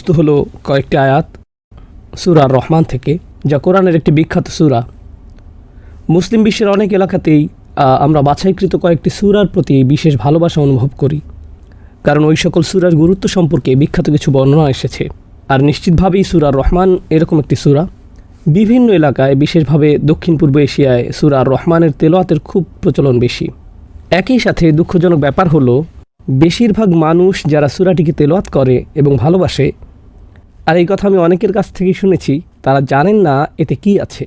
বিষয়বস্তু হলো কয়েকটি আয়াত সুরা রহমান থেকে, যা কোরআনের একটি বিখ্যাত সুরা। মুসলিম বিশ্বের অনেক এলাকাতেই আমরা বাছাইকৃত কয়েকটি সুরার প্রতি বিশেষ ভালোবাসা অনুভব করি। কারণ ওই সকল সুরার গুরুত্ব সম্পর্কে বিখ্যাত কিছু বর্ণনা এসেছে। আর নিশ্চিতভাবেই সুরা রহমান এরকম একটি সুরা। বিভিন্ন এলাকায়, বিশেষভাবে দক্ষিণ পূর্ব এশিয়ায়, সুরা রহমানের তেলোয়াতের খুব প্রচলন বেশি। একই সাথে দুঃখজনক ব্যাপার হলো, বেশিরভাগ মানুষ যারা সুরাটিকে তেলোয়াত করে এবং ভালোবাসে আর এই কথা আমি অনেকের কাছ থেকেই শুনেছি, তারা জানেন না এতে কি আছে।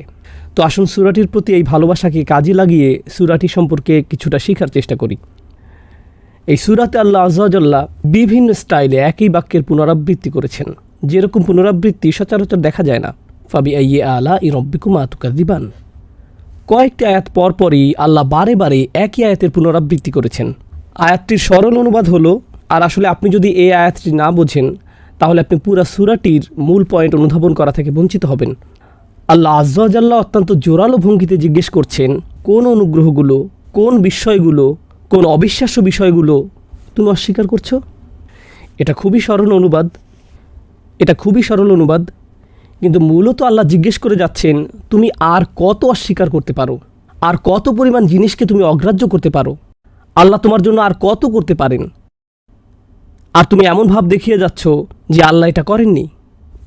তো আসুন সুরাটির প্রতি এই ভালোবাসাকে কাজে লাগিয়ে সুরাটি সম্পর্কে কিছুটা শেখার চেষ্টা করি। এই সুরাতে আল্লাহ আজাল্লাহ বিভিন্ন স্টাইলে একই বাক্যের পুনরাবৃত্তি করেছেন। যেরকম পুনরাবৃত্তি সচরাচর দেখা যায় না। ফাবি আইয়ে আলা ই রব্বিকুমা তুকা দিবান কয়েকটি আয়াত পরপরই আল্লাহ বারে বারে একই আয়াতের পুনরাবৃত্তি করেছেন। আয়াতটির সরল অনুবাদ হলো, আর আসলে আপনি যদি এই আয়াতটি না বোঝেন তাহলে আপনি পুরা সুরাটির মূল পয়েন্ট অনুধাবন করা থেকে বঞ্চিত হবেন। আল্লাহ আজ্লাহ অত্যন্ত জোরালো ভঙ্গিতে জিজ্ঞেস করছেন, কোন অনুগ্রহগুলো, কোন বিষয়গুলো, কোন অবিশ্বাস্য বিষয়গুলো তুমি অস্বীকার করছ? এটা খুবই সরল অনুবাদ। এটা খুবই সরল অনুবাদ। কিন্তু মূলত আল্লাহ জিজ্ঞেস করে যাচ্ছেন, তুমি আর কত অস্বীকার করতে পারো? আর কত পরিমাণ জিনিসকে তুমি অগ্রাহ্য করতে পারো? আল্লাহ তোমার জন্য আর কত করতে পারেন? আর তুমি এমন ভাব দেখিয়ে যাচ্ছ যে আল্লাহ এটা করেননি।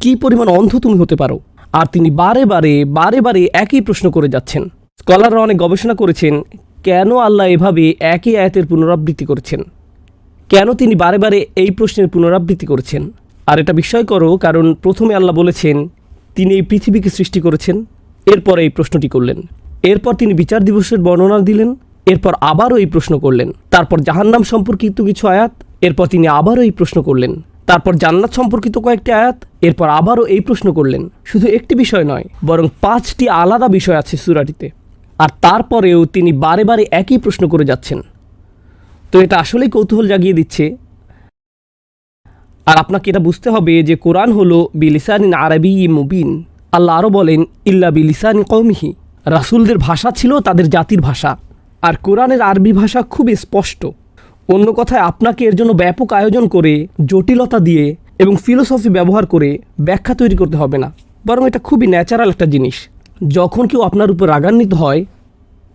কি পরিমাণ অন্ধ তুমি হতে পারো। আর তিনি বারে বারে বারে বারে একই প্রশ্ন করে যাচ্ছেন। স্কলাররা অনেক গবেষণা করেছেন কেন আল্লাহ এভাবে একই আয়াতের পুনরাবৃত্তি করেছেন। কেন তিনি বারে বারে এই প্রশ্নের পুনরাবৃত্তি করেছেন। আর এটা বিস্ময়করও কারণ প্রথমে আল্লাহ বলেছেন, তিনি এই পৃথিবীকে সৃষ্টি করেছেন। এরপর এই প্রশ্নটি করলেন। এরপর তিনি বিচার দিবসের বর্ণনা দিলেন। এরপর আবারও এই প্রশ্ন করলেন। তারপর জাহান্নাম সম্পর্কিত কিছু আয়াত এরপর তিনি আবারও এই প্রশ্ন করলেন। তারপর জান্নাত সম্পর্কিত কয়েকটি আয়াত, এরপর আবারও এই প্রশ্ন করলেন। শুধু একটি বিষয় নয়, বরং পাঁচটি আলাদা বিষয় আছে সুরাটিতে। আর তারপরেও তিনি বারে বারে একই প্রশ্ন করে যাচ্ছেন। তো এটা আসলেই কৌতূহল জাগিয়ে দিচ্ছে। আর আপনাকে এটা বুঝতে হবে যে কোরআন হলো বিলিসানিন আরবি ই মুবিন। আল্লাহ আরও বলেন, ইল্লা বিলিসানি কৌমিহি রাসুলদের ভাষা ছিল তাদের জাতির ভাষা। আর কোরআনের আরবি ভাষা খুবই স্পষ্ট। অন্য কথায় আপনাকে এর জন্য ব্যাপক আয়োজন করে, জটিলতা দিয়ে এবং ফিলোসফি ব্যবহার করে ব্যাখ্যা তৈরি করতে হবে না। বরং এটা খুবই ন্যাচারাল একটা জিনিস। যখন কেউ আপনার উপর রাগান্বিত হয়,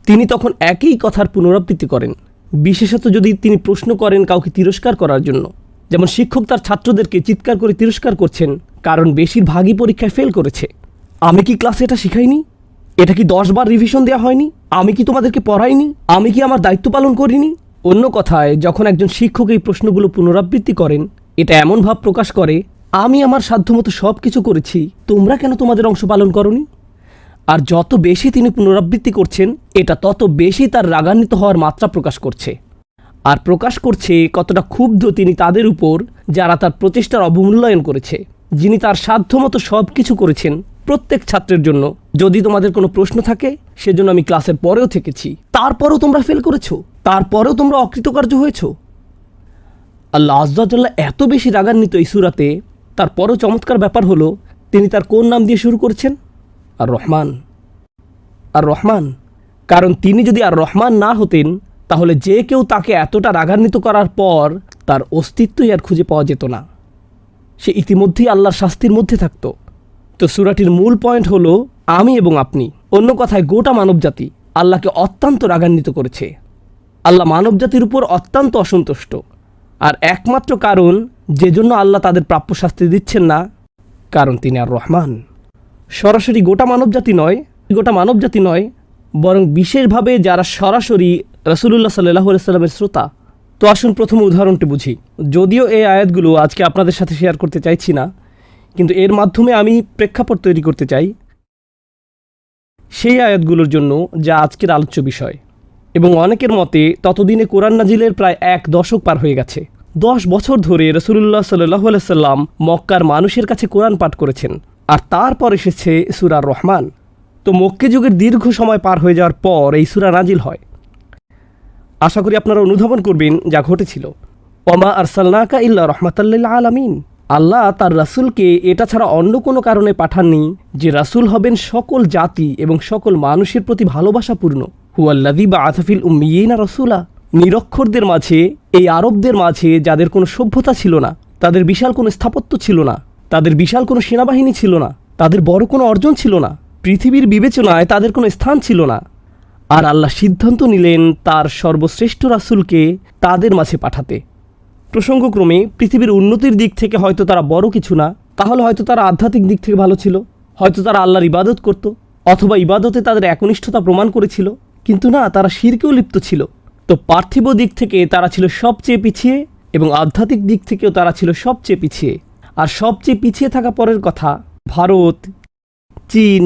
তিনি তখন একই কথার পুনরাবৃত্তি করেন। বিশেষত যদি তিনি প্রশ্ন করেন কাউকে তিরস্কার করার জন্য। যেমন শিক্ষক তার ছাত্রদেরকে চিৎকার করে তিরস্কার করছেন, কারণ বেশিরভাগই পরীক্ষায় ফেল করেছে। আমি কি ক্লাসে এটা শিখাইনি? এটা কি দশবার রিভিশন দেওয়া হয়নি? আমি কি তোমাদেরকে পড়াইনি? আমি কি আমার দায়িত্ব পালন করিনি? অন্য কথায়, যখন একজন শিক্ষক এই প্রশ্নগুলো পুনরাবৃত্তি করেন, এটা এমন ভাব প্রকাশ করে, আমি আমার সাধ্যমতো সব কিছু করেছি, তোমরা কেন তোমাদের অংশ পালন করনি? আর যত বেশি তিনি পুনরাবৃত্তি করছেন, এটা তত বেশি তার রাগান্বিত হওয়ার মাত্রা প্রকাশ করছে। আর প্রকাশ করছে কতটা ক্ষুব্ধ তিনি তাদের উপর, যারা তার প্রচেষ্টার অবমূল্যায়ন করেছে। যিনি তার সাধ্যমতো সব কিছু করেছেন, প্রত্যেক ছাত্রের জন্য। যদি তোমাদের কোনো প্রশ্ন থাকে, সেজন্য আমি ক্লাসের পরেও থেকেছি। তারপরেও তোমরা ফেল করেছ? তারপরেও তোমরা অকৃতকার্য হয়েছ? আল্লাহ আজ্লাহ এত বেশি রাগান্বিত এই সুরাতে, তারপরও চমৎকার ব্যাপার হলো, তিনি তার কোন নাম দিয়ে শুরু করেছেন? আর রহমান আর রহমান কারণ তিনি যদি আর রহমান না হতেন, তাহলে যে কেউ তাকে এতটা রাগান্বিত করার পর তার অস্তিত্বই আর খুঁজে পাওয়া যেত না। সে ইতিমধ্যেই আল্লাহর শাস্তির মধ্যে থাকত। তো সুরাটির মূল পয়েন্ট হলো, আমি এবং আপনি। অন্য কথায় গোটা মানবজাতি আল্লাহকে অত্যন্ত রাগান্বিত করেছে। আল্লাহ মানবজাতির উপর অত্যন্ত অসন্তুষ্ট। আর একমাত্র কারণ, যে জন্য আল্লাহ তাদের প্রাপ্য শাস্তি দিচ্ছেন না, কারণ তিনি আর রহমান। সরাসরি গোটা মানবজাতি নয়, গোটা মানবজাতি নয়, বরং বিশেষভাবে যারা সরাসরি রসুল্লাহ সাল্লাহ সাল্লামের শ্রোতা। তো আসুন প্রথম উদাহরণটি বুঝি। যদিও এই আয়াতগুলো আজকে আপনাদের সাথে শেয়ার করতে চাইছি না, কিন্তু এর মাধ্যমে আমি প্রেক্ষাপট তৈরি করতে চাই। সেই আয়াতগুলোর জন্য যা আজকের আলোচ্য বিষয়। এবং অনেকের মতে ততদিনে কোরআন নাজিলের প্রায় এক দশক পার হয়ে গেছে। দশ বছর ধরে রসুল্লাহ সাল্লাহ সাল্লাম মক্কার মানুষের কাছে কোরআন পাঠ করেছেন আর তারপর এসেছে সুরার রহমান। তো মক্কে যুগের দীর্ঘ সময় পার হয়ে যাওয়ার পর এই সুরা নাজিল হয়। আশা করি আপনারা অনুধাবন করবেন যা ঘটেছিল। ওমা আরসাল্লাকা ইল্লা রহমাতাল্লিল্লা আলামিন। আল্লাহ তার রাসূলকে এটা ছাড়া অন্য কোনো কারণে পাঠাননি যে রাসূল হবেন সকল জাতি এবং সকল মানুষের প্রতি ভালোবাসাপূর্ণ। হুয়াল্লাদি বা আথাফিল উম্মিয়েনা রসুলা। নিরক্ষরদের মাঝে, এই আরবদের মাঝে যাদের কোনো সভ্যতা ছিল না, তাদের বিশাল কোনো স্থাপত্য ছিল না, তাদের বিশাল কোনো সেনাবাহিনী ছিল না, তাদের বড় কোনো অর্জন ছিল না, পৃথিবীর বিবেচনায় তাদের কোনো স্থান ছিল না। আর আল্লাহ সিদ্ধান্ত নিলেন তার সর্বশ্রেষ্ঠ রাসূলকে তাদের মাঝে পাঠাতে। প্রসঙ্গক্রমে, পৃথিবীর উন্নতির দিক থেকে হয়তো তারা বড় কিছু না, তাহলে হয়তো তারা আধ্যাত্মিক দিক থেকে ভালো ছিল, হয়তো তারা আল্লাহর ইবাদত করত, অথবা ইবাদতে তাদের একনিষ্ঠতা প্রমাণ করেছিল। কিন্তু না, তারা শিরকেও লিপ্ত ছিল। তো পার্থিব দিক থেকে তারা ছিল সবচেয়ে পিছিয়ে এবং আধ্যাত্মিক দিক থেকেও তারা ছিল সবচেয়ে পিছিয়ে। আর সবচেয়ে পিছিয়ে থাকা পরের কথা, ভারত, চীন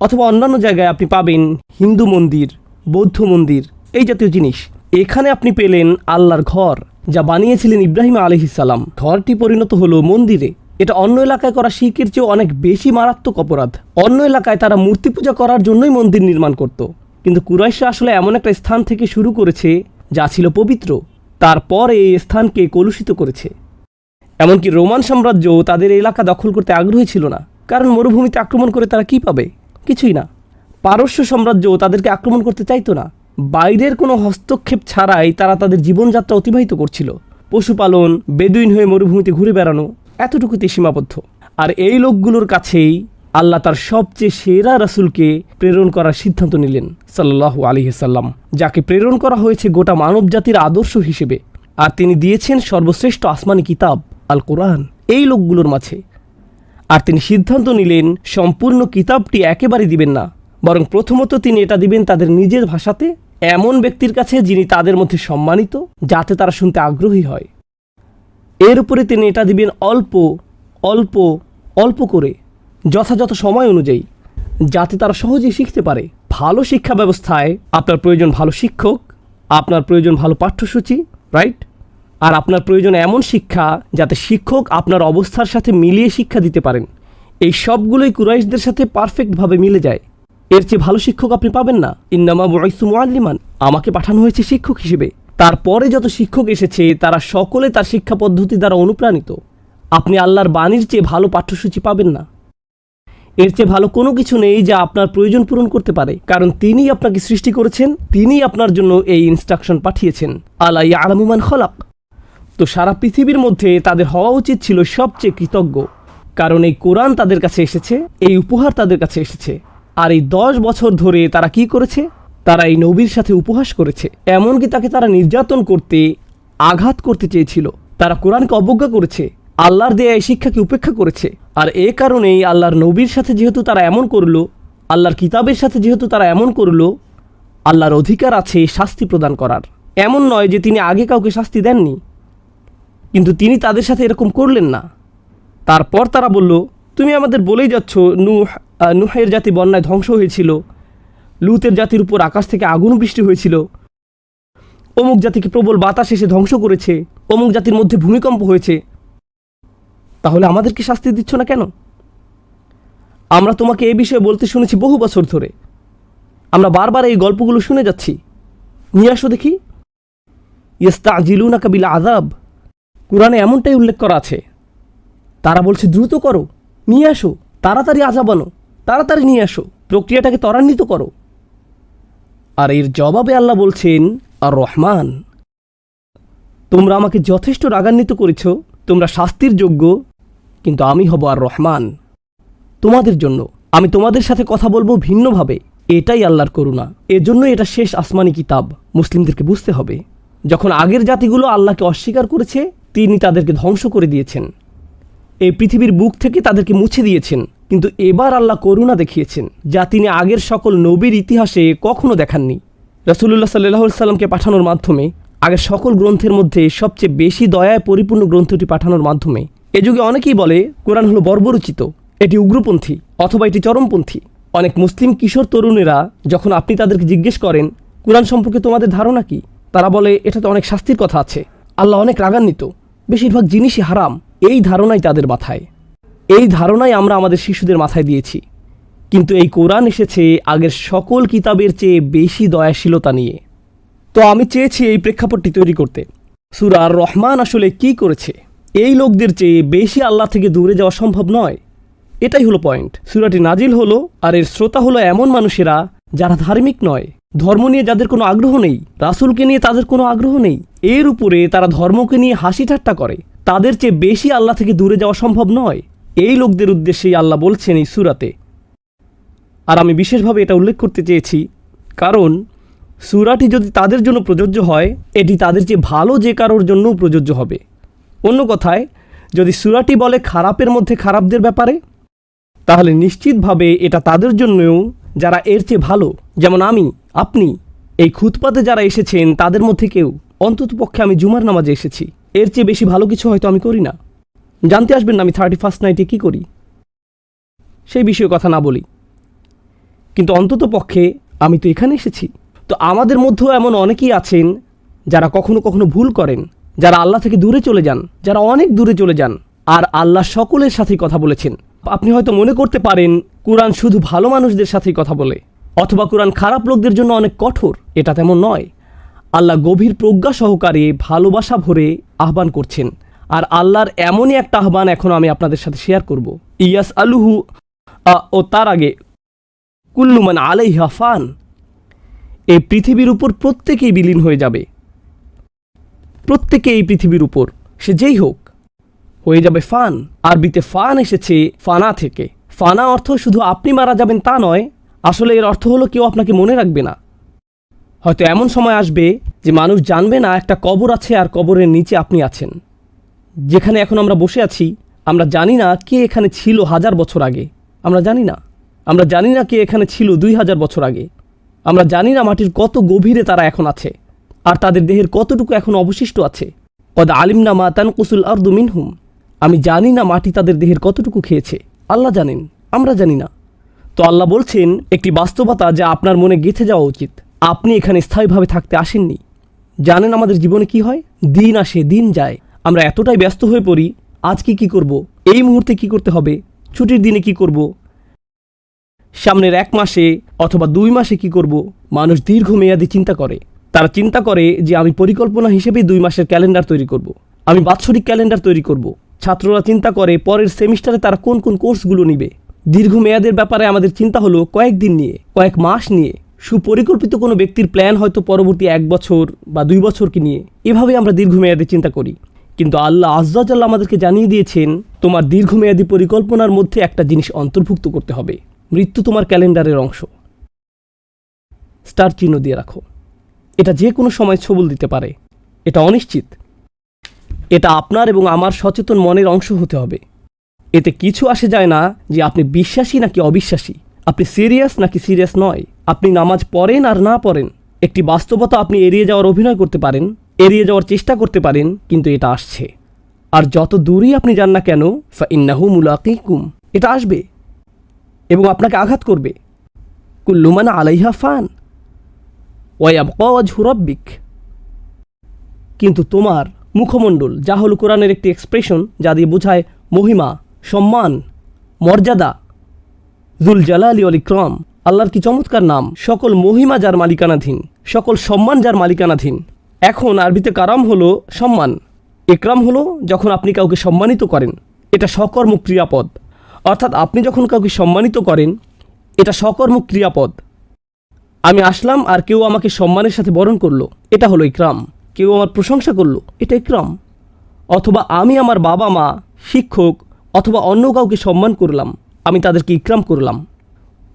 অথবা অন্যান্য জায়গায় আপনি পাবেন হিন্দু মন্দির, বৌদ্ধ মন্দির, এই জাতীয় জিনিস। এখানে আপনি পেলেন আল্লাহর ঘর, যা বানিয়েছিলেন ইব্রাহিম আলহিসাল্লাম ঘরটি পরিণত হলো মন্দিরে। এটা অন্য এলাকায় করা শিল্পের চেয়েও অনেক বেশি মারাত্মক অপরাধ। অন্য এলাকায় তারা মূর্তি পূজা করার জন্যই মন্দির নির্মাণ করত। কিন্তু কুরাইশরা আসলে এমন একটা স্থান থেকে শুরু করেছে যা ছিল পবিত্র। তারপর এই স্থানকে কলুষিত করেছে। এমনকি রোমান সাম্রাজ্য তাদের এলাকা দখল করতে আগ্রহী ছিল না। কারণ মরুভূমিতে আক্রমণ করে তারা কি পাবে? কিছুই না। পারস্য সাম্রাজ্য তাদেরকে আক্রমণ করতে চাইতো না। বাইরের কোনো হস্তক্ষেপ ছাড়াই তারা তাদের জীবনযাত্রা অতিবাহিত করছিল। পশুপালন, বেদুইন হয়ে মরুভূমিতে ঘুরে বেড়ানো এতটুকুতে সীমাবদ্ধ। আর এই লোকগুলোর কাছেই আল্লাহ তার সবচেয়ে সেরা রাসূলকে প্রেরণ করার সিদ্ধান্ত নিলেন সাল্লাহ আলিহাল্লাম যাকে প্রেরণ করা হয়েছে গোটা মানবজাতির আদর্শ হিসেবে। আর তিনি দিয়েছেন সর্বশ্রেষ্ঠ আসমানি কিতাব আল কোরআন এই লোকগুলোর মাঝে। আর তিনি সিদ্ধান্ত নিলেন, সম্পূর্ণ কিতাবটি একেবারে দিবেন না, বরং প্রথমত তিনি এটা দিবেন তাদের নিজের ভাষাতে, এমন ব্যক্তির কাছে যিনি তাদের মধ্যে সম্মানিত, যাতে তারা শুনতে আগ্রহী হয়। এর উপরে তিনি এটা দিবেন অল্প অল্প অল্প করে। যথাযথ সময় অনুযায়ী, যাতে তারা সহজেই শিখতে পারে। ভালো শিক্ষা ব্যবস্থায় আপনার প্রয়োজন ভালো শিক্ষক, আপনার প্রয়োজন ভালো পাঠ্যসূচি রাইট আর আপনার প্রয়োজন এমন শিক্ষা যাতে শিক্ষক আপনার অবস্থার সাথে মিলিয়ে শিক্ষা দিতে পারেন। এই সবগুলোই কুরাইশদের সাথে পারফেক্টভাবে মিলে যায়। এর চেয়ে ভালো শিক্ষক আপনি পাবেন না। ইন্নামা বয়সু মুআল্লিমান, আমাকে পাঠানো হয়েছে শিক্ষক হিসেবে। তারপরে যত শিক্ষক এসেছে, তারা সকলে তার শিক্ষা পদ্ধতি দ্বারা অনুপ্রাণিত। আপনি আল্লাহর বাণীর চেয়ে ভালো পাঠ্যসূচি পাবেন না। এর চেয়ে ভালো কোনো কিছু নেই যা আপনার প্রয়োজন পূরণ করতে পারে। কারণ তিনিই আপনাকে সৃষ্টি করেছেন, তিনিই আপনার জন্য এই ইনস্ট্রাকশন পাঠিয়েছেন। আলাই আলামুমান খলাক। তো সারা পৃথিবীর মধ্যে তাদের হওয়া উচিত ছিল সবচেয়ে কৃতজ্ঞ। কারণ এই কোরআন তাদের কাছে এসেছে, এই উপহার তাদের কাছে এসেছে। আর এই দশ বছর ধরে তারা কি করেছে? তারা এই নবীর সাথে উপহাস করেছে। এমনকি তাকে তারা নির্যাতন করতে, আঘাত করতে চেয়েছিল। তারা কোরআনকে অবজ্ঞা করেছে। আল্লাহর দেয়া এই শিক্ষাকে উপেক্ষা করেছে। আর এ কারণেই আল্লাহর নবীর সাথে যেহেতু তারা এমন করল, আল্লাহর কিতাবের সাথে যেহেতু তারা এমন করল, আল্লাহর অধিকার আছে শাস্তি প্রদান করার। এমন নয় যে তিনি আগে কাউকে শাস্তি দেননি, কিন্তু তিনি তাদের সাথে এরকম করলেন না। তারপর তারা বলল, তুমি আমাদের বলেই যাচ্ছ, নুহ নুহের জাতি বন্যায় ধ্বংস হয়েছিল, লুতের জাতির উপর আকাশ থেকে আগুন বৃষ্টি হয়েছিল। অমুক জাতিকে প্রবল বাতাস এসে ধ্বংস করেছে, অমুক জাতির মধ্যে ভূমিকম্প হয়েছে তাহলে আমাদেরকে শাস্তি দিচ্ছ না কেন? আমরা তোমাকে এ বিষয়ে বলতে শুনেছি বহু বছর ধরে। আমরা বারবার এই গল্পগুলো শুনে যাচ্ছি। নিয়ে আসো দেখি। ইস্তা জিলুনা কাবিল আজাব কোরআনে এমনটাই উল্লেখ করা আছে। তারা বলছে, দ্রুত করো, নিয়ে আসো, তাড়াতাড়ি আজাব আনো, তাড়াতাড়ি নিয়ে আসো, প্রক্রিয়াটাকে ত্বরান্বিত করো। আর এর জবাবে আল্লাহ বলছেন, আর রহমান, তোমরা আমাকে যথেষ্ট রাগান্বিত করেছ, তোমরা শাস্তির যোগ্য কিন্তু আমি হব আর রহমান। তোমাদের জন্য আমি তোমাদের সাথে কথা বলব ভিন্নভাবে। এটাই আল্লাহর করুণা। এজন্য এটা শেষ আসমানি কিতাব। মুসলিমদেরকে বুঝতে হবে, যখন আগের জাতিগুলো আল্লাহকে অস্বীকার করেছে, তিনি তাদেরকে ধ্বংস করে দিয়েছেন। এই পৃথিবীর বুক থেকে তাদেরকে মুছে দিয়েছেন, কিন্তু এবার আল্লাহ করুণা দেখিয়েছেন, যা তিনি আগের সকল নবীর ইতিহাসে কখনো দেখাননি। রসুল্লাহ সাল্লাহ সাল্লামকে পাঠানোর মাধ্যমে, আগের সকল গ্রন্থের মধ্যে সবচেয়ে বেশি দয়ায় পরিপূর্ণ গ্রন্থটি পাঠানোর মাধ্যমে এ যুগে অনেকেই বলে কোরআন হলো বর্বরচিত, এটি উগ্রপন্থী অথবা এটি চরমপন্থী। অনেক মুসলিম কিশোর তরুণেরা যখন আপনি তাদেরকে জিজ্ঞেস করেন, কোরআন সম্পর্কে তোমাদের ধারণা কি? তারা বলে এটাতে অনেক শাস্তির কথা আছে। আল্লাহ অনেক রাগান্বিত। বেশিরভাগ জিনিসই হারাম। এই ধারণাই তাদের মাথায়। এই ধারণাই আমরা আমাদের শিশুদের মাথায় দিয়েছি। কিন্তু এই কোরআন এসেছে আগের সকল কিতাবের চেয়ে বেশি দয়াশীলতা নিয়ে। তো আমি চেয়েছি এই প্রেক্ষাপটটি তৈরি করতে। সুরা আর রহমান আসলে কি করেছে? এই লোকদের চেয়ে বেশি আল্লাহ থেকে দূরে যাওয়া সম্ভব নয়। এটাই হলো পয়েন্ট সুরাটি নাজিল হলো আর এর শ্রোতা হলো এমন মানুষেরা যারা ধার্মিক নয়। ধর্ম নিয়ে যাদের কোনো আগ্রহ নেই, রাসুলকে নিয়ে তাদের কোনো আগ্রহ নেই। এর উপরে তারা ধর্মকে নিয়ে হাসি ঠাট্টা করে। তাদের চেয়ে বেশি আল্লাহ থেকে দূরে যাওয়া সম্ভব নয়। এই লোকদের উদ্দেশ্যেই আল্লাহ বলছেন এই সুরাতে। আর আমি বিশেষভাবে এটা উল্লেখ করতে চেয়েছি, কারণ সুরাটি যদি তাদের জন্য প্রযোজ্য হয়, এটি তাদের চেয়ে ভালো যে কারোর জন্যও প্রযোজ্য হবে। অন্য কথায়, যদি সুরাটি বলে খারাপের মধ্যে খারাপদের ব্যাপারে, তাহলে নিশ্চিতভাবে এটা তাদের জন্যও যারা এর চেয়ে ভালো, যেমন আমি, আপনি, এই খুতপাতে যারা এসেছেন তাদের মধ্যে কেউ, অন্তত পক্ষে আমি জুমার নামাজে এসেছি। এর চেয়ে বেশি ভালো কিছু হয়তো আমি করি না। জানতে আসবেন না আমি থার্টি ফার্স্ট নাইটে কী করি। সেই বিষয়ে কথা না বলি। কিন্তু অন্তত পক্ষে আমি তো এখানে এসেছি। তো আমাদের মধ্যেও এমন অনেকেই আছেন যারা কখনো কখনো ভুল করেন। যারা আল্লাহ থেকে দূরে চলে যান, যারা অনেক দূরে চলে যান, আর আল্লাহ সকলের সাথেই কথা বলেছেন। আপনি হয়তো মনে করতে পারেন, কোরআন শুধু ভালো মানুষদের সাথেই কথা বলে, অথবা কোরআন খারাপ লোকদের জন্য অনেক কঠোর, এটা তেমন নয়। আল্লাহ গভীর প্রজ্ঞা সহকারে ভালোবাসা ভরে আহ্বান করছেন, আর আল্লাহর এমনই একটা আহ্বান এখন আমি আপনাদের সাথে শেয়ার করব। ইয়াস আলুহু ও তার আগে কুল্লুমান আলাইহা ফান এই পৃথিবীর উপর প্রত্যেকেই বিলীন হয়ে যাবে। প্রত্যেকে এই পৃথিবীর উপর, সে যেই হোক, হয়ে যাবে ফান। আরবিতে ফান এসেছে ফানা থেকে। ফানা অর্থ শুধু আপনি মারা যাবেন তা নয়, আসলে এর অর্থ হলো কেউ আপনাকে মনে রাখবে না। হয়তো এমন সময় আসবে যে মানুষ জানবে না একটা কবর আছে আর কবরের নিচে আপনি আছেন। যেখানে এখন আমরা বসে আছি, আমরা জানি না কে এখানে ছিল হাজার বছর আগে। আমরা জানি না। আমরা জানি না কে এখানে ছিল দুই হাজার বছর আগে। আমরা জানি না মাটির কত গভীরে তারা এখন আছে। আর তাদের দেহের কতটুকু এখন অবশিষ্ট আছে? কদ আলিমনা মা তানকুসুল আর্দু মিনহুম। আমি জানি না মাটি তাদের দেহের কতটুকু খেয়েছে। আল্লাহ জানেন, আমরা জানি না। তো আল্লাহ বলছেন, একটি বাস্তবতা যা আপনার মনে গেঁথে যাওয়া উচিত। আপনি এখানে স্থায়ীভাবে থাকতে আসেননি। জানেন আমাদের জীবনে কি হয়? দিন আসে, দিন যায়। আমরা এতটাই ব্যস্ত হয়ে পড়ি, আজকে কি করব? এই মুহূর্তে কি করতে হবে? ছুটির দিনে কি করব? সামনের এক মাসে অথবা দুই মাসে কি করব? মানুষ দীর্ঘমেয়াদী চিন্তা করে। তারা চিন্তা করে যে আমি পরিকল্পনা হিসেবে দুই মাসের ক্যালেন্ডার তৈরি করব। আমি বাৎসরিক ক্যালেন্ডার তৈরি করব। ছাত্ররা চিন্তা করে পরের সেমিস্টারে তারা কোন কোন কোর্সগুলো নিবে। দীর্ঘমেয়াদের ব্যাপারে আমাদের চিন্তা হলো কয়েকদিন নিয়ে, কয়েক মাস নিয়ে। সুপরিকল্পিত কোনো ব্যক্তির প্ল্যান হয়তো পরবর্তী এক বছর বা দুই বছরকে নিয়ে। এভাবে আমরা দীর্ঘমেয়াদে চিন্তা করি। কিন্তু আল্লাহ আজ্জাজাল্লাহ আমাদেরকে জানিয়ে দিয়েছেন, তোমার দীর্ঘমেয়াদী পরিকল্পনার মধ্যে একটা জিনিস অন্তর্ভুক্ত করতে হবে। মৃত্যু তোমার ক্যালেন্ডারের অংশ। স্টার চিহ্ন দিয়ে রাখো। এটা যে কোনো সময় ছবল দিতে পারে। এটা অনিশ্চিত। এটা আপনার এবং আমার সচেতন মনের অংশ হতে হবে। এতে কিছু আসে যায় না যে আপনি বিশ্বাসী নাকি অবিশ্বাসী। আপনি সিরিয়াস নাকি সিরিয়াস নয়। আপনি নামাজ পড়েন আর না পড়েন। একটি বাস্তবতা আপনি এড়িয়ে যাওয়ার অভিনয় করতে পারেন, এড়িয়ে যাওয়ার চেষ্টা করতে পারেন, কিন্তু এটা আসছে। আর যত দূরেই আপনি যান না কেন ফা ইন্নাহু মুলাকিকুম। এটা আসবে এবং আপনাকে আঘাত করবে। কুল্লুমান আলাইহা ফান। হুরব্বিক কিন্তু তোমার মুখমণ্ডল যা হল কোরআনের একটি এক্সপ্রেশন, যা দিয়ে বোঝায় মহিমা, সম্মান, মর্যাদা জুল জালালি অল ইকরাম। আল্লাহর কি চমৎকার নাম? সকল মহিমা যার মালিকানাধীন, সকল সম্মান যার মালিকানাধীন। এখন আরবিতে কারাম হলো সম্মান। একরাম হলো যখন আপনি কাউকে সম্মানিত করেন, এটা সকর্ম ক্রিয়াপদ। অর্থাৎ আপনি যখন কাউকে সম্মানিত করেন, এটা সকর্ম ক্রিয়াপদ। আমি আসলাম আর কেউ আমাকে সম্মানের সাথে বরণ করল। এটা হলো ইকরাম। কেউ আমার প্রশংসা করল। এটা ইকরাম। অথবা আমি আমার বাবা মা, শিক্ষক অথবা অন্য কাউকে সম্মান করলাম। আমি তাদেরকে ইকরাম করলাম।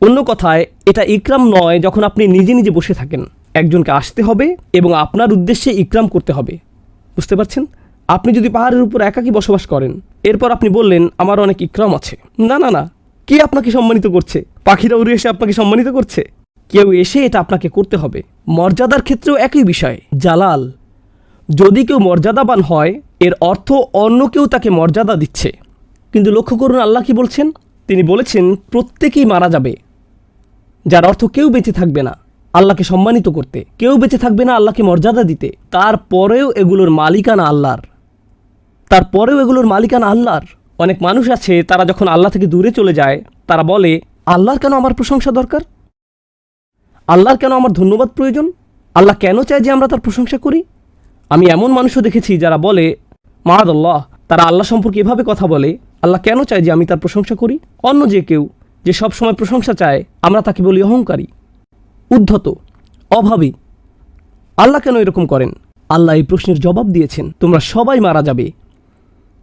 অন্য কথায়, এটা ইকরাম নয় যখন আপনি নিজে নিজে বসে থাকেন। একজনকে আসতে হবে এবং আপনার উদ্দেশ্যে ইকরাম করতে হবে। বুঝতে পারছেন? আপনি যদি পাহাড়ের উপর একাকী বসবাস করেন, এরপর আপনি বললেন, আমার অনেক ইকরাম আছে। না না না। কে আপনাকে সম্মানিত করছে? পাখিরা উড়ে এসে আপনাকে সম্মানিত করছে? কেউ এসে এটা আপনাকে করতে হবে। মর্যাদার ক্ষেত্রেও একই বিষয়। জালাল, যদি কেউ মর্যাদাবান হয়, এর অর্থ অন্য কেউ তাকে মর্যাদা দিচ্ছে। কিন্তু লক্ষ্য করুন আল্লাহ কি বলছেন? তিনি বলেছেন, প্রত্যেকেই মারা যাবে, যার অর্থ কেউ বেঁচে থাকবে না আল্লাহকে সম্মানিত করতে। কেউ বেঁচে থাকবে না আল্লাহকে মর্যাদা দিতে। তারপরেও এগুলোর মালিকানা আল্লাহর। তারপরেও এগুলোর মালিকানা আল্লাহর। অনেক মানুষ আছে, তারা যখন আল্লাহ থেকে দূরে চলে যায়, তারা বলে, আল্লাহর কেন আমার প্রশংসা দরকার? আল্লাহর কেন আমার ধন্যবাদ প্রয়োজন? আল্লাহ কেন চায় যে আমরা তার প্রশংসা করি? আমি এমন মানুষও দেখেছি যারা বলে মাহাদ আল্লাহ তারা আল্লাহ সম্পর্কে এভাবে কথা বলে, আল্লাহ কেন চায় যে আমি তার প্রশংসা করি? অন্য যে কেউ, যে সব সময় প্রশংসা চায়, আমরা তাকে বলি অহংকারী, উদ্ধত, অভাবী। আল্লাহ কেন এরকম করেন? আল্লাহ এই প্রশ্নের জবাব দিয়েছেন, তোমরা সবাই মারা যাবে।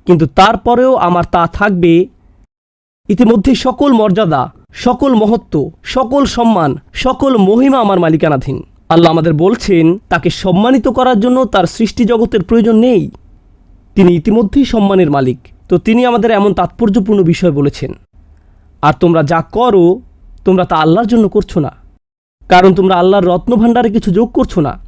কিন্তু তারপরেও আমার তা থাকবে। ইতিমধ্যে সকল মর্যাদা সকল মহত্ব, সকল সম্মান, সকল মহিমা আমার মালিকানাধীন। আল্লাহ আমাদের বলছেন, তাকে সম্মানিত করার জন্য তার সৃষ্টি জগতের প্রয়োজন নেই। তিনি ইতিমধ্যেই সম্মানের মালিক। তো তিনি আমাদের এমন তাৎপর্যপূর্ণ বিষয় বলেছেন। আর তোমরা যা করো, তোমরা তা আল্লাহর জন্য করছ না। কারণ তোমরা আল্লাহর রত্নভাণ্ডারে কিছু যোগ করছ না।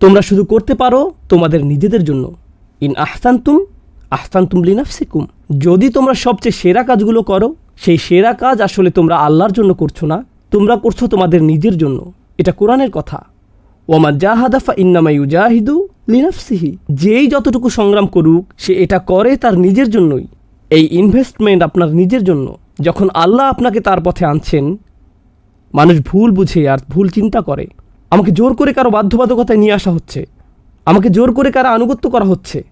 তোমরা শুধু করতে পারো তোমাদের নিজেদের জন্য। ইন আহসান্তুম আহসান্তুম লিনাফসিকুম। যদি তোমরা সবচেয়ে সেরা কাজগুলো করো সেই সেরা কাজ আসলে তোমরা আল্লাহর জন্য করছ না, তোমরা করছ তোমাদের নিজের জন্য। এটা কোরআনের কথা। ওমা জাহাদাফা ইন্নামা ইউজাহিদু লিনাফসিহি। যেই যতটুকু সংগ্রাম করুক, সে এটা করে তার নিজের জন্যই। এই ইনভেস্টমেন্ট আপনার নিজের জন্য। যখন আল্লাহ আপনাকে তার পথে আনছেন, মানুষ ভুল বুঝে আর ভুল চিন্তা করে। আমাকে জোর করে কারও বাধ্যবাধকতায় নিয়ে আসা হচ্ছে। আমাকে জোর করে কারও আনুগত্য করা হচ্ছে।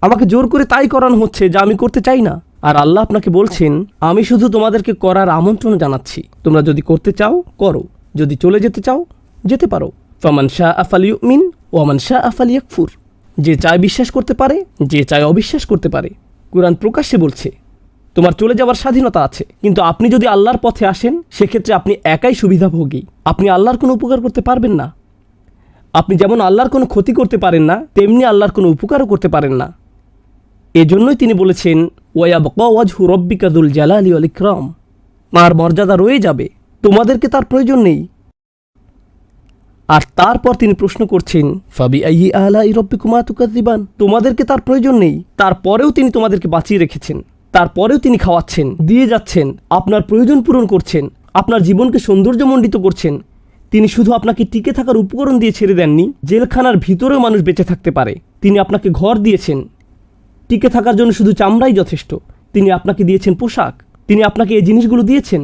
আমাকে জোর করে তাই করানো হচ্ছে যা আমি করতে চাই না। আর আল্লাহ আপনাকে বলছেন, আমি শুধু তোমাদেরকে করার আমন্ত্রণ জানাচ্ছি। তোমরা যদি করতে চাও, করো। যদি চলে যেতে চাও, যেতে পারো। ফমান শাহ আফালিউ মিন ওয়ামান শাহ আফালি আকফুর যে চায় বিশ্বাস করতে পারে, যে চায় অবিশ্বাস করতে পারে। কোরআন প্রকাশ্যে বলছে, তোমার চলে যাওয়ার স্বাধীনতা আছে। কিন্তু আপনি যদি আল্লাহর পথে আসেন, সেক্ষেত্রে আপনি একাই সুবিধাভোগী। আপনি আল্লাহর কোনো উপকার করতে পারবেন না। আপনি যেমন আল্লাহর কোনো ক্ষতি করতে পারেন না, তেমনি আল্লাহর কোনো উপকারও করতে পারেন না। এজন্যই তিনি বলেছেন ওয়াব ওয়াজহু রব্বিকাদুল জালালি আল ইকরাম। মার মর্যাদা রয়ে যাবে, তোমাদেরকে তার প্রয়োজন নেই। আর তারপর তিনি প্রশ্ন করছেন, ফাবি আই আলা ইরব্বি কুমা তুকাদিবান তোমাদেরকে তার প্রয়োজন নেই। তারপরেও তিনি তোমাদেরকে বাঁচিয়ে রেখেছেন, তারপরেও তিনি খাওয়াচ্ছেন, দিয়ে যাচ্ছেন, আপনার প্রয়োজন পূরণ করছেন, আপনার জীবনকে সৌন্দর্যমণ্ডিত করছেন। তিনি শুধু আপনাকে টিকে থাকার উপকরণ দিয়ে ছেড়ে দেননি, জেলখানার ভিতরেও মানুষ বেঁচে থাকতে পারে। তিনি আপনাকে ঘর দিয়েছেন টিকে থাকার জন্য শুধু চামড়াই যথেষ্ট। তিনি আপনাকে দিয়েছেন পোশাক, তিনি আপনাকে এই জিনিসগুলো দিয়েছেন।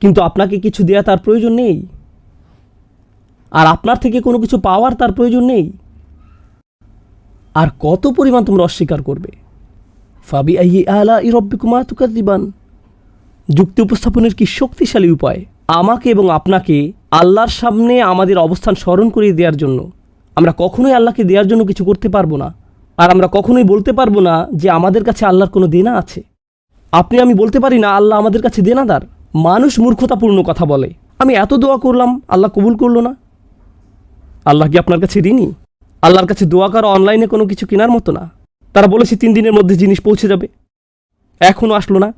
কিন্তু আপনাকে কিছু দেয়া তার প্রয়োজন নেই। আর আপনার থেকে কোনো কিছু পাওয়ার তার প্রয়োজন নেই। আর কত পরিমাণ তোমরা অস্বীকার করবে? ফাবি আই আলা ইরব্বি কুমার তুকাদিবান যুক্তি উপস্থাপনের কি শক্তিশালী উপায়? আমাকে এবং আপনাকে আল্লাহর সামনে আমাদের অবস্থান স্মরণ করিয়ে দেওয়ার জন্য। আমরা কখনোই আল্লাহকে দেওয়ার জন্য কিছু করতে পারব না। আর আমরা কখনোই বলতে পারব না যে আমাদের কাছে আল্লাহর কোনো দেনা আছে। আপনি আমি বলতে পারি না, আল্লাহ আমাদের কাছে দেনাদার। মানুষ মূর্খতাপূর্ণ কথা বলে। আমি এত দোয়া করলাম, আল্লাহ কবুল করল না। আল্লাহ কি আপনার কাছে ঋণী? আল্লাহর কাছে দোয়া করা অনলাইনে কোনো কিছু কেনার মতো না। তারা বলেছে তিন দিনের মধ্যে জিনিস পৌঁছে যাবে। এখনও আসলো না।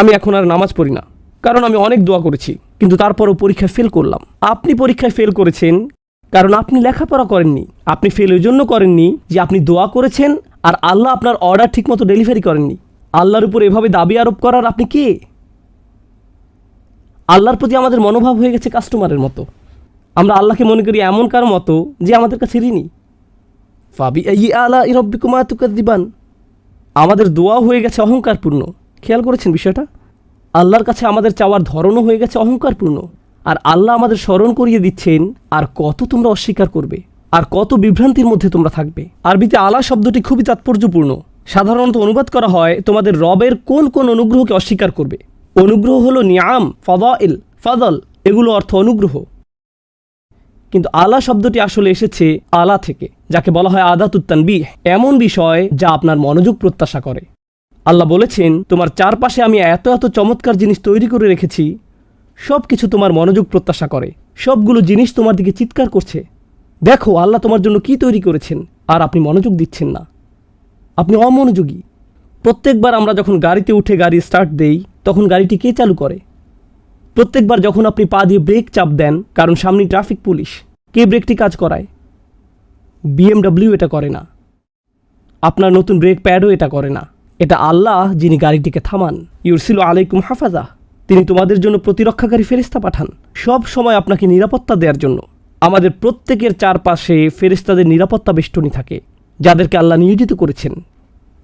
আমি এখন আর নামাজ পড়ি না। কারণ আমি অনেক দোয়া করেছি, কিন্তু তারপরও পরীক্ষায় ফেল করলাম। আপনি পরীক্ষায় ফেল করেছেন কারণ আপনি লেখাপড়া করেননি, আপনি ফেল ওই জন্য করেননি যে আপনি দোয়া করেছেন আর আল্লাহ আপনার অর্ডার ঠিকমতো ডেলিভারি করেননি। আল্লাহর উপর এভাবে দাবি আরোপ করার আপনি কে? আল্লাহর প্রতি আমাদের মনোভাব হয়ে গেছে কাস্টমারের মতো। আমরা আল্লাহকে মনে করি এমন কারও মতো যে আমাদের কাছে ঋণী। ফাবি এই আলা ইরব্বিকুমা তুকাদ্দিবান। আমাদের দোয়া হয়ে গেছে অহংকারপূর্ণ। খেয়াল করেছেন বিষয়টা? আল্লাহর কাছে আমাদের চাওয়ার ধরনও হয়ে গেছে অহংকারপূর্ণ। আর আল্লাহ আমাদের স্মরণ করিয়ে দিচ্ছেন, আর কত তোমরা অস্বীকার করবে, আর কত বিভ্রান্তির মধ্যে তোমরা থাকবে। আরবিতে আলা শব্দটি খুবই তাৎপর্যপূর্ণ। সাধারণত অনুবাদ করা হয়, তোমাদের রবের কোন কোন অনুগ্রহকে অস্বীকার করবে। অনুগ্রহ হলো নিয়াম, ফদাইল, ফাদল, এগুলো অর্থ অনুগ্রহ। কিন্তু আলা শব্দটি আসলে এসেছে আলা থেকে, যাকে বলা হয় আদাতুত্তানবি এমন বিষয় যা আপনার মনোযোগ প্রত্যাশা করে। আল্লাহ বলেছেন, তোমার চারপাশে আমি এত এত চমৎকার জিনিস তৈরি করে রেখেছি সব কিছু তোমার মনোযোগ প্রত্যাশা করে। সবগুলো জিনিস তোমার দিকে চিৎকার করছে। দেখো, আল্লাহ তোমার জন্য কি তৈরি করেছেন, আর আপনি মনোযোগ দিচ্ছেন না। আপনি অমনোযোগী। প্রত্যেকবার আমরা যখন গাড়িতে উঠে গাড়ি স্টার্ট দেই, তখন গাড়িটি কে চালু করে? প্রত্যেকবার যখন আপনি পা দিয়ে ব্রেক চাপ দেন, কারণ সামনে ট্রাফিক পুলিশ কে ব্রেকটি কাজ করায়? বিএমডব্লিউ এটা করে না। আপনার নতুন ব্রেক প্যাডও এটা করে না। এটা আল্লাহ যিনি গাড়িটিকে থামান। ইউরসিল আলাইকুম হাফাজা। তিনি তোমাদের জন্য প্রতিরক্ষাকারী ফেরিস্তা পাঠান। সব সময় আপনাকে নিরাপত্তা দেওয়ার জন্য। আমাদের প্রত্যেকের চারপাশে ফেরিস্তাদের নিরাপত্তা বেষ্টনী থাকে, যাদেরকে আল্লাহ নিয়োজিত করেছেন।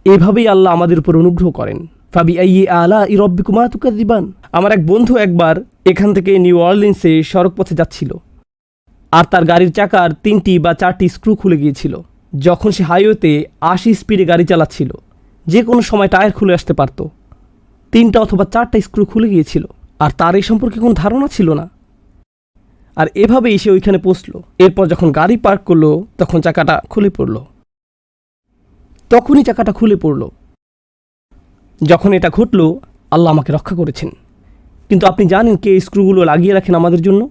এভাবেই আল্লাহ আমাদের উপর অনুগ্রহ করেন। ফাবি আইয়ে আলা ইরব্বিকুমা তুকাদিবান আমার এক বন্ধু একবার এখান থেকে নিউ অর্লিন্সে সড়ক পথে যাচ্ছিল। আর তার গাড়ির চাকার তিনটি বা চারটি স্ক্রু খুলে গিয়েছিল। যখন সে হাইওয়েতে আশি স্পিডে গাড়ি চালাচ্ছিল, যে কোনো সময় টায়ার খুলে আসতে পারত। তিনটা অথবা চারটা স্ক্রু খুলে গিয়েছিল আর তার এই সম্পর্কে কোনো ধারণা ছিল না। আর এভাবেই সে ওইখানে পৌঁছলো। এরপর যখন গাড়ি পার্ক করল তখন চাকাটা খুলে পড়ল। তখনই চাকাটা খুলে পড়ল। যখন এটা ঘটল আল্লাহ আমাকে রক্ষা করেছেন। কিন্তু আপনি জানেন কে স্ক্রুগুলো লাগিয়ে রাখেন আমাদের জন্য?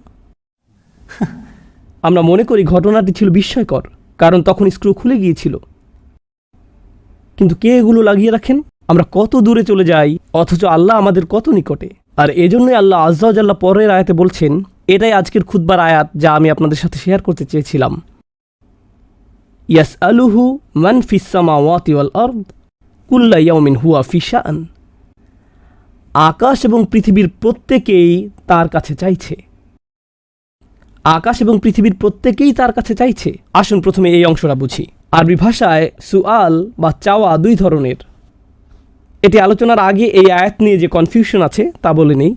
আমরা মনে করি ঘটনাটি ছিল বিস্ময়কর কারণ তখন স্ক্রু খুলে গিয়েছিল। কিন্তু কে এগুলো লাগিয়ে রাখেন? আমরা কত দূরে চলে যাই, অথচ আল্লাহ আমাদের কত নিকটে। আর এজন্যই আল্লাহ আজ্লাহ পরের আয়াতে বলছেন, এটাই আজকের খুতবার আয়াত যা আমি আপনাদের সাথে শেয়ার করতে চেয়েছিলাম। ইয়াস আলুহু মান ফিসামা ওয়াতিওয়াল আর্দ, কুল্লা ইয়াউমিন হুয়া ফিশান আকাশ এবং পৃথিবীর প্রত্যেকেই তার কাছে চাইছে। আকাশ এবং পৃথিবীর প্রত্যেকেই তার কাছে চাইছে। আসুন প্রথমে এই অংশটা বুঝি। আরবি ভাষায় সুআল বা চাওয়া দুই ধরনের। এটি আলোচনার আগে এই আয়াত নিয়ে যে কনফিউশন আছে তা বলে নেই।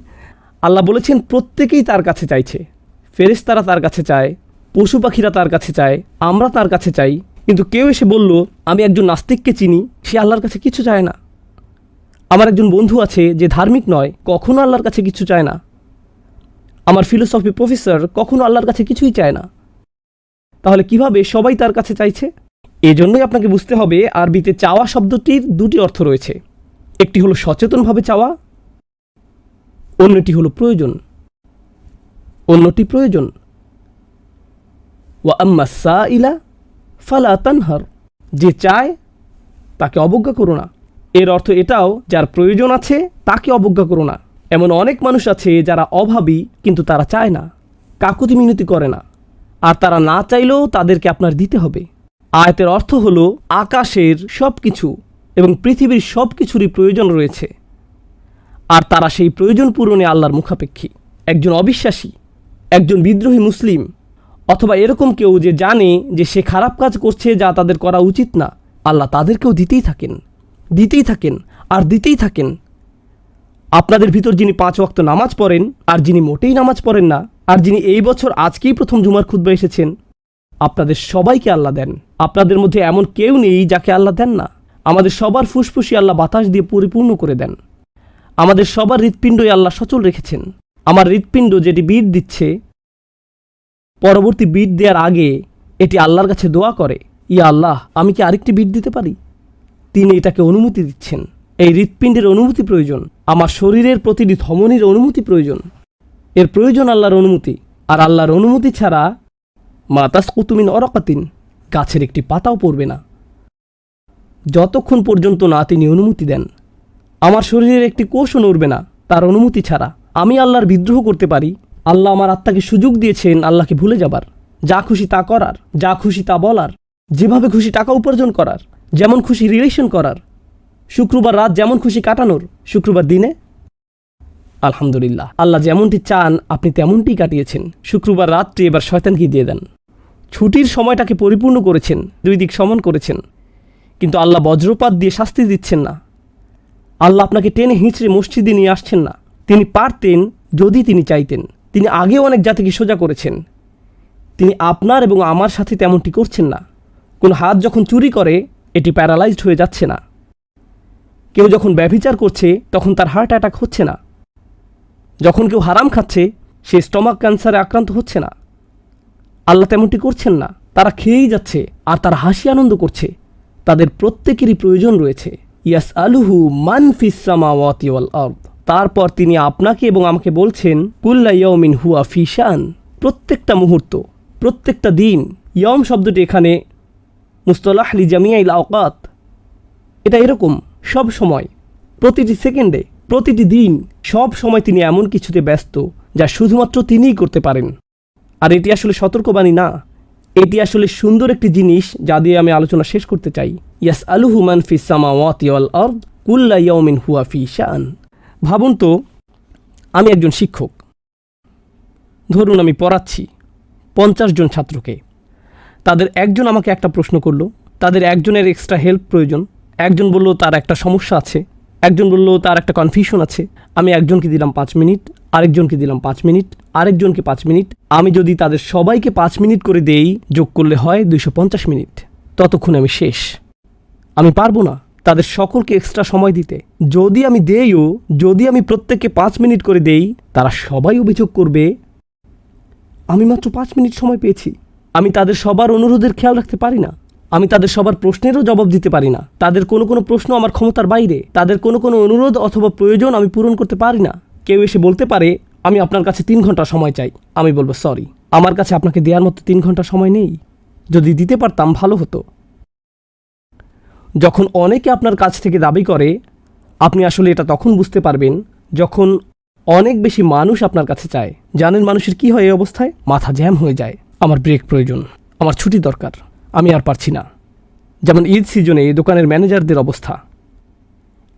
আল্লাহ বলেছেন, প্রত্যেকেই তার কাছে চাইছে। ফেরেশতারা তার কাছে চায়, পশু পাখিরা তার কাছে চায়, আমরা তার কাছে চাই। কিন্তু কেউ এসে বলল, আমি একজন নাস্তিককে চিনি, সে আল্লাহর কাছে কিছু চায় না। আমার একজন বন্ধু আছে যে ধার্মিক নয়, কখনো আল্লাহর কাছে কিছু চায় না। আমার ফিলোসফি প্রফেসর কখনো আল্লাহর কাছে কিছুই চায় না। তাহলে কীভাবে সবাই তার কাছে চাইছে? এজন্যই আপনাকে বুঝতে হবে, আরবিতে চাওয়া শব্দটির দুটি অর্থ রয়েছে। একটি হলো সচেতনভাবে চাওয়া, অন্যটি হলো প্রয়োজন। অন্যটি প্রয়োজন। ওয়া আম্মা সা ইলা ফালা তানহার, যে চায় তাকে অবজ্ঞা করো না। এর অর্থ এটাও, যার প্রয়োজন আছে তাকে অবজ্ঞা করো না। এমন অনেক মানুষ আছে যারা অভাবী, কিন্তু তারা চায় না, কাকুতি মিনতি করে না। আর তারা না চাইলেও তাদেরকে আপনার দিতে হবে। আয়তের অর্থ হলো, আকাশের সব কিছু এবং পৃথিবীর সব কিছুরই প্রয়োজন রয়েছে। আর তারা সেই প্রয়োজন পূরণে আল্লাহর মুখাপেক্ষী। একজন অবিশ্বাসী, একজন বিদ্রোহী মুসলিম, অথবা এরকম কেউ যে জানে যে সে খারাপ কাজ করছে যা তাদের করা উচিত না, আল্লাহ তাদেরকেও দিতেই থাকেন দিতেই থাকেন, আর দিতেই থাকেন। আপনাদের ভিতর যিনি পাঁচ ওয়াক্ত নামাজ পড়েন, আর যিনি মোটেই নামাজ পড়েন না, আর যিনি এই বছর আজকেই প্রথম জুমার খুদ্া এসেছেন, আপনাদের সবাইকে আল্লাহ দেন। আপনাদের মধ্যে এমন কেউ নেই যাকে আল্লাহ দেন না। আমাদের সবার ফুসফুসি আল্লাহ বাতাস দিয়ে পরিপূর্ণ করে দেন। আমাদের সবার হৃৎপিণ্ডই আল্লাহ সচল রেখেছেন। আমার হৃৎপিণ্ড যেটি বিট দিচ্ছে, পরবর্তী বিট দেওয়ার আগে এটি আল্লাহর কাছে দোয়া করে, ইয়া আল্লাহ, আমি কি আরেকটি বিট দিতে পারি? তিনি এটাকে অনুমতি দিচ্ছেন। এই হৃৎপিণ্ডের অনুমতি প্রয়োজন, আমার শরীরের প্রতিটি ধমনির অনুমতি প্রয়োজন। এর প্রয়োজন আল্লাহর অনুমতি, আর আল্লাহর অনুমতি ছাড়া মাতাস কুতুমিন অরকাতিন, গাছের একটি পাতাও পড়বে না। যতক্ষণ পর্যন্ত না তিনি অনুমতি দেন। আমার শরীরের একটি কোষও নড়বে না, তার অনুমতি ছাড়া। আমি আল্লাহর বিদ্রোহ করতে পারি। আল্লাহ আমার আত্মাকে সুযোগ দিয়েছেন, আল্লাহকে ভুলে যাবার। যা খুশি তা করার, যা খুশি তা বলার, যেভাবে খুশি টাকা উপার্জন করার, যেমন খুশি রিলেশন করার। শুক্রবার রাত যেমন খুশি কাটানোর, শুক্রবার দিনে? আলহামদুলিল্লাহ, আল্লাহ যেমনটি চান, আপনি তেমনটি কাটিয়েছেন। শুক্রবার রাতটি এবার শয়তানকে দিয়ে দেন। ছুটির সময়টাকে পরিপূর্ণ করেছেন, দুই দিক সমান করেছেন। কিন্তু আল্লাহ বজ্রপাত দিয়ে শাস্তি দিচ্ছেন না। আল্লাহ আপনাকে টেনে হিঁচড়ে মসজিদে নিয়ে আসছেন না। তিনি পারতেন যদি তিনি চাইতেন। তিনি আগেও অনেক জাতিকে সোজা করেছেন। তিনি আপনার এবং আমার সাথে তেমনটি করছেন না। কোন হাত যখন চুরি করে, এটি প্যারালাইজড হয়ে যাচ্ছে না। কেউ যখন ব্যভিচার করছে, তখন তার হার্ট অ্যাটাক হচ্ছে না। যখন কেউ হারাম খাচ্ছে, সে স্টমাক ক্যান্সারে আক্রান্ত হচ্ছে না। আল্লাহ তেমনটি করছেন না। তারা খেয়েই যাচ্ছে, আর তারা হাসি আনন্দ করছে। তাদের প্রত্যেকেরই প্রয়োজন রয়েছে। ইয়াস আলুহু মান আরদ। তারপর তিনি আপনাকে এবং আমাকে বলছেন, কুল্লা ইয়মিন হুয়া ফিশান প্রত্যেকটা মুহূর্ত, প্রত্যেকটা দিন ইয়ম শব্দটি এখানে মুস্তলাহলি জামিয়াইল আওকাত। এটা এরকম সব সময়, প্রতিটি সেকেন্ডে, প্রতিটি দিন, সব সময় তিনি এমন কিছুতে ব্যস্ত, যা শুধুমাত্র তিনিই করতে পারেন। আর এটি আসলে সতর্কবাণী না। এটি আসলে সুন্দর একটি জিনিস যা দিয়ে আমি আলোচনা শেষ করতে চাই। ইয়াস আলু হুমান ফি সামাওয়াতি ওয়াল আরদ কুল্লা ইয়াউমিন হুয়া ফি শান। ভাবুন তো, আমি একজন শিক্ষক। ধরুন আমি পড়াচ্ছি পঞ্চাশ জন ছাত্রকে। তাদের একজন আমাকে একটা প্রশ্ন করল, তাদের একজনের এক্সট্রা হেল্প প্রয়োজন। একজন বলল, তার একটা সমস্যা আছে। একজন বলল, তার একটা কনফিউশন আছে। আমি একজনকে দিলাম পাঁচ মিনিট, আরেকজনকে দিলাম পাঁচ মিনিট আরেকজনকে পাঁচ মিনিট। আমি যদি তাদের সবাইকে পাঁচ মিনিট করে দেই, যোগ করলে হয় দুইশো পঞ্চাশ মিনিট। ততক্ষণ আমি শেষ। আমি পারব না তাদের সকলকে এক্সট্রা সময় দিতে। যদি আমি দেইও, যদি আমি প্রত্যেককে পাঁচ মিনিট করে দেই, তারা সবাই অভিযোগ করবে, আমি মাত্র পাঁচ মিনিট সময় পেয়েছি। আমি তাদের সবার অনুরোধের খেয়াল রাখতে পারি না। আমি তাদের সবার প্রশ্নেরও জবাব দিতে পারি না। তাদের কোনো কোনো প্রশ্ন আমার ক্ষমতার বাইরে। তাদের কোনো কোনো অনুরোধ অথবা প্রয়োজন আমি পূরণ করতে পারি না। কেউ এসে বলতে পারে আমি আপনার কাছে তিন ঘণ্টা সময় চাই। আমি বলব, সরি। আমার কাছে আপনাকে দেওয়ার মতো তিন ঘণ্টা সময় নেই। যদি দিতে পারতাম ভালো হতো। যখন অনেকে আপনার কাছ থেকে দাবি করে, আপনি আসলে এটা তখন বুঝতে পারবেন যখন অনেক বেশি মানুষ আপনার কাছে চায়। জানেন মানুষের কি হয় এই অবস্থায়? মাথা জ্যাম হয়ে যায়। আমার ব্রেক প্রয়োজন। আমার ছুটি দরকার। আমি আর পারছি না। যেমন ঈদ সিজনে দোকানের ম্যানেজারদের অবস্থা।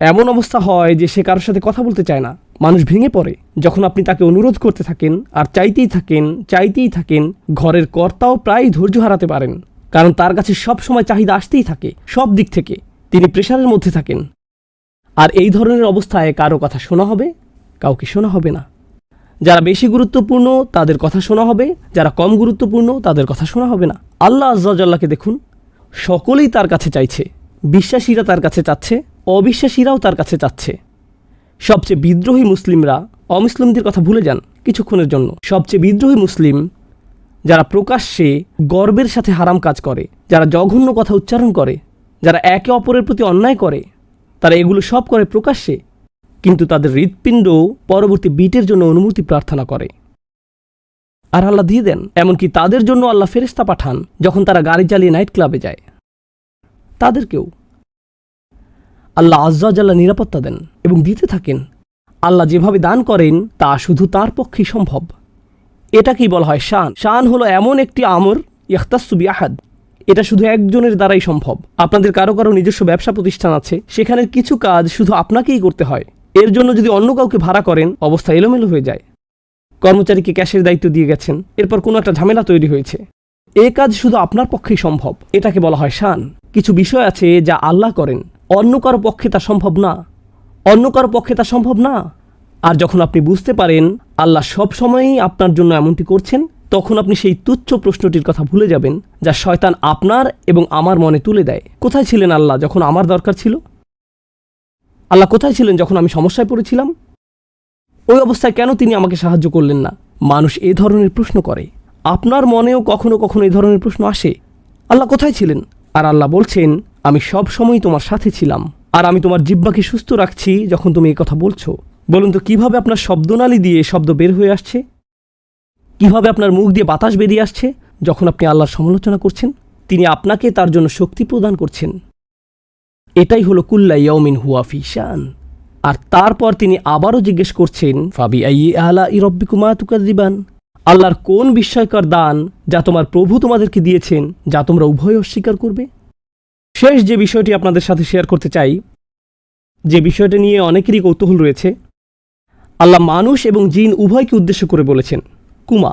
এমন অবস্থা হয় যে সে কারোর সাথে কথা বলতে চায় না। মানুষ ভেঙে পড়ে। যখন আপনি তাকে অনুরোধ করতে থাকেন আর চাইতেই থাকেন চাইতেই থাকেন, ঘরের কর্তাও প্রায় ধৈর্য হারাতে পারেন। কারণ তার কাছে সব সময় চাহিদা আসতেই থাকে, সব দিক থেকে। তিনি প্রেশারের মধ্যে থাকেন। আর এই ধরনের অবস্থায় কারও কথা শোনা হবে, কাউকে শোনা হবে না। যারা বেশি গুরুত্বপূর্ণ, তাদের কথা শোনা হবে। যারা কম গুরুত্বপূর্ণ, তাদের কথা শোনা হবে না। আল্লাহ আজ্জাল্লাহকে দেখুন, সকলেই তার কাছে চাইছে। বিশ্বাসীরা তার কাছে চাচ্ছে, অবিশ্বাসীরাও তার কাছে চাচ্ছে। সবচেয়ে বিদ্রোহী মুসলিমরা অমুসলিমদের কথা ভুলে যান কিছুক্ষণের জন্য। সবচেয়ে বিদ্রোহী মুসলিম যারা প্রকাশ্যে গর্বের সাথে হারাম কাজ করে, যারা জঘন্য কথা উচ্চারণ করে, যারা একে অপরের প্রতি অন্যায় করে, তারা এগুলো সব করে প্রকাশ্যে, কিন্তু তাদের হৃৎপিণ্ড পরবর্তী বিটের জন্য অনুমতি প্রার্থনা করে। আর আল্লাহ দিয়ে দেন, এমনকি তাদের জন্য আল্লাহ ফেরেস্তা পাঠান যখন তারা গাড়ি চালিয়ে নাইট ক্লাবে যায়। তাদেরকেও আল্লাহ আজ্জাল্লাহ নিরাপত্তা দেন এবং দিতে থাকেন। আল্লাহ যেভাবে দান করেন, তা শুধু তার পক্ষেই সম্ভব। এটাকেই বলা হয় শান। শান হলো এমন একটি আমর ইয়াখতাসুবি আহাদ এটা শুধু একজনের দ্বারাই সম্ভব। আপনাদের কারও কারও নিজস্ব ব্যবসা প্রতিষ্ঠান আছে, সেখানের কিছু কাজ শুধু আপনাকেই করতে হয়। এর জন্য যদি অন্য কাউকে ভাড়া করেন, অবস্থা এলোমেলো হয়ে যায়। কর্মচারীকে ক্যাশের দায়িত্ব দিয়ে গেছেন, এরপর কোনো একটা ঝামেলা তৈরি হয়েছে। এ কাজ শুধু আপনার পক্ষেই সম্ভব। এটাকে বলা হয় শান। কিছু বিষয় আছে যা আল্লাহ করেন। অন্য কারও পক্ষে তা সম্ভব না। অন্য কারও পক্ষে তা সম্ভব না। আর যখন আপনি বুঝতে পারেন আল্লাহ সব সময়ই আপনার জন্য এমনটি করছেন, তখন আপনি সেই তুচ্ছ প্রশ্নটির কথা ভুলে যাবেন, যা শয়তান আপনার এবং আমার মনে তুলে দেয়। কোথায় ছিলেন আল্লাহ যখন আমার দরকার ছিল? আল্লাহ কোথায় ছিলেন যখন আমি সমস্যায় পড়েছিলাম? ওই অবস্থায় কেন তিনি আমাকে সাহায্য করলেন না? মানুষ এ ধরনের প্রশ্ন করে। আপনার মনেও কখনো কখনো এই ধরনের প্রশ্ন আসে। আল্লাহ কোথায় ছিলেন? আর আল্লাহ বলছেন আমি সব সময় তোমার সাথে ছিলাম, আর আমি তোমার জিব্বাকে সুস্থ রাখছি যখন তুমি এই কথা বলছো। বলুন তো, কীভাবে আপনার শব্দনালী দিয়ে শব্দ বের হয়ে আসছে? কীভাবে আপনার মুখ দিয়ে বাতাস বেরিয়ে আসছে যখন আপনি আল্লাহর সমালোচনা করছেন? তিনি আপনাকে তার জন্য শক্তি প্রদান করছেন। এটাই হলো কুল্লা ইয়মিন হুয়া ফিশান আর তারপর তিনি আবারও জিজ্ঞেস করছেন, ফাবি আই আলা ইরব্বিকুমা তুকাদিবান আল্লাহর কোন বিস্ময়কর দান যা তোমার প্রভু তোমাদেরকে দিয়েছেন, যা তোমরা উভয় অস্বীকার করবে? শেষ যে বিষয়টি আপনাদের সাথে শেয়ার করতে চাই, যে বিষয়টা নিয়ে অনেকেরই কৌতূহল রয়েছে, আল্লাহ মানুষ এবং জিন উভয়কে উদ্দেশ্য করে বলেছেন, কুমা,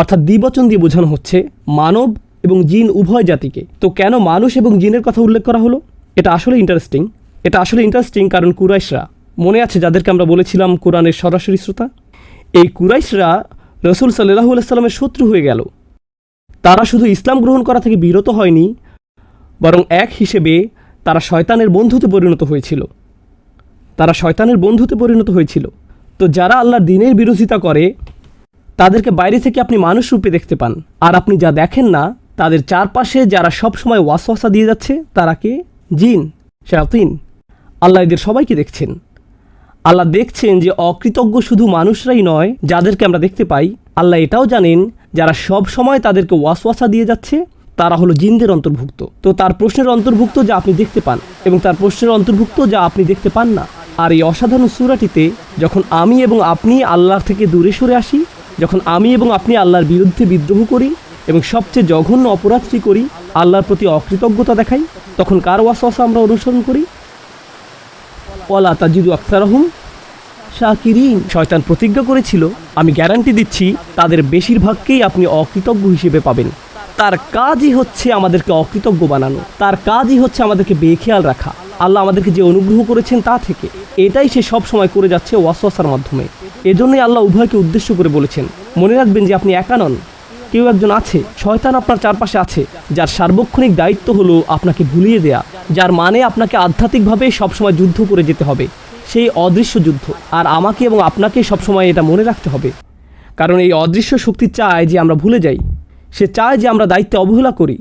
অর্থাৎ দ্বিবচন দিয়ে বোঝানো হচ্ছে মানব এবং জিন উভয় জাতিকে। তো কেন মানুষ এবং জিনের কথা উল্লেখ করা হলো? এটা আসলে ইন্টারেস্টিং এটা আসলে ইন্টারেস্টিং কারণ কুরাইশরা, মনে আছে যাদেরকে আমরা বলেছিলাম কোরআনের সরাসরি শ্রোতা? এই কুরাইশরা রসুল সাল্লাহু সাল্লামের শত্রু হয়ে গেল। তারা শুধু ইসলাম গ্রহণ করা থেকে বিরত হয়নি বরং এক হিসেবে তারা শয়তানের বন্ধুতে পরিণত হয়েছিল। তারা শয়তানের বন্ধুতে পরিণত হয়েছিল। তো যারা আল্লাহর দিনের বিরোধিতা করে, তাদেরকে বাইরে থেকে আপনি মানুষ রূপে দেখতে পান। আর আপনি যা দেখেন না, তাদের চারপাশে যারা সব সময় ওয়াসওয়াসা দিয়ে যাচ্ছে, তারা কে? জিন, শায়াতিন। আল্লাহ এদের সবাইকে দেখছেন। আল্লাহ দেখছেন যে অকৃতজ্ঞ শুধু মানুষরাই নয়, যাদেরকে আমরা দেখতে পাই, আল্লাহ এটাও জানেন, যারা সব সময় তাদেরকে ওয়াসওয়াসা দিয়ে যাচ্ছে তারা হলো জিনদের অন্তর্ভুক্ত। তো তার প্রশ্নের অন্তর্ভুক্ত যা আপনি দেখতে পান এবং তার প্রশ্নের অন্তর্ভুক্ত যা আপনি দেখতে পান না। আর এই অসাধারণ সুরাটিতে যখন আমি এবং আপনি আল্লাহর থেকে দূরে সরে আসি, যখন আমি এবং আপনি আল্লাহর বিরুদ্ধে বিদ্রোহ করি এবং সবচেয়ে জঘন্য অপরাধটি করি, আল্লাহর প্রতি অকৃতজ্ঞতা দেখাই, তখন কার ওয়াসওয়াসা আমরা অনুসরণ করি? ওয়ালা তাজিদু আখতারহুম শাকিরিন। শয়তান প্রতিজ্ঞা করেছিল, আমি গ্যারান্টি দিচ্ছি, তাদের বেশিরভাগকেই আপনি অকৃতজ্ঞ হিসেবে পাবেন। তার কাজই হচ্ছে আমাদেরকে অকৃতজ্ঞ বানানো। তার কাজই হচ্ছে আমাদেরকে বেখেয়াল রাখা। আল্লাহ আমাদেরকে যে অনুগ্রহ করেছেন তা থেকে। এটাই সে সব সময় করে যাচ্ছে ওয়াসওয়াসার মাধ্যমে। এজন্যই আল্লাহ উভয়কে উদ্দেশ্য করে বলেছেন, মনে রাখবেন যে আপনি একা নন। কেউ একজন আছে, শয়তান আপনার চারপাশে আছে, যার সার্বক্ষণিক দায়িত্ব হলো আপনাকে ভুলিয়ে দেয়া, যার মানে আপনাকে আধ্যাত্মিকভাবে সবসময় যুদ্ধ করে যেতে হবে। সেই অদৃশ্য যুদ্ধ। আর আমাকে এবং আপনাকে সবসময় এটা মনে রাখতে হবে। কারণ এই অদৃশ্য শক্তি চায় যে আমরা ভুলে যাই। সে চায় যে আমরা দায়িত্বে অবহেলা করি।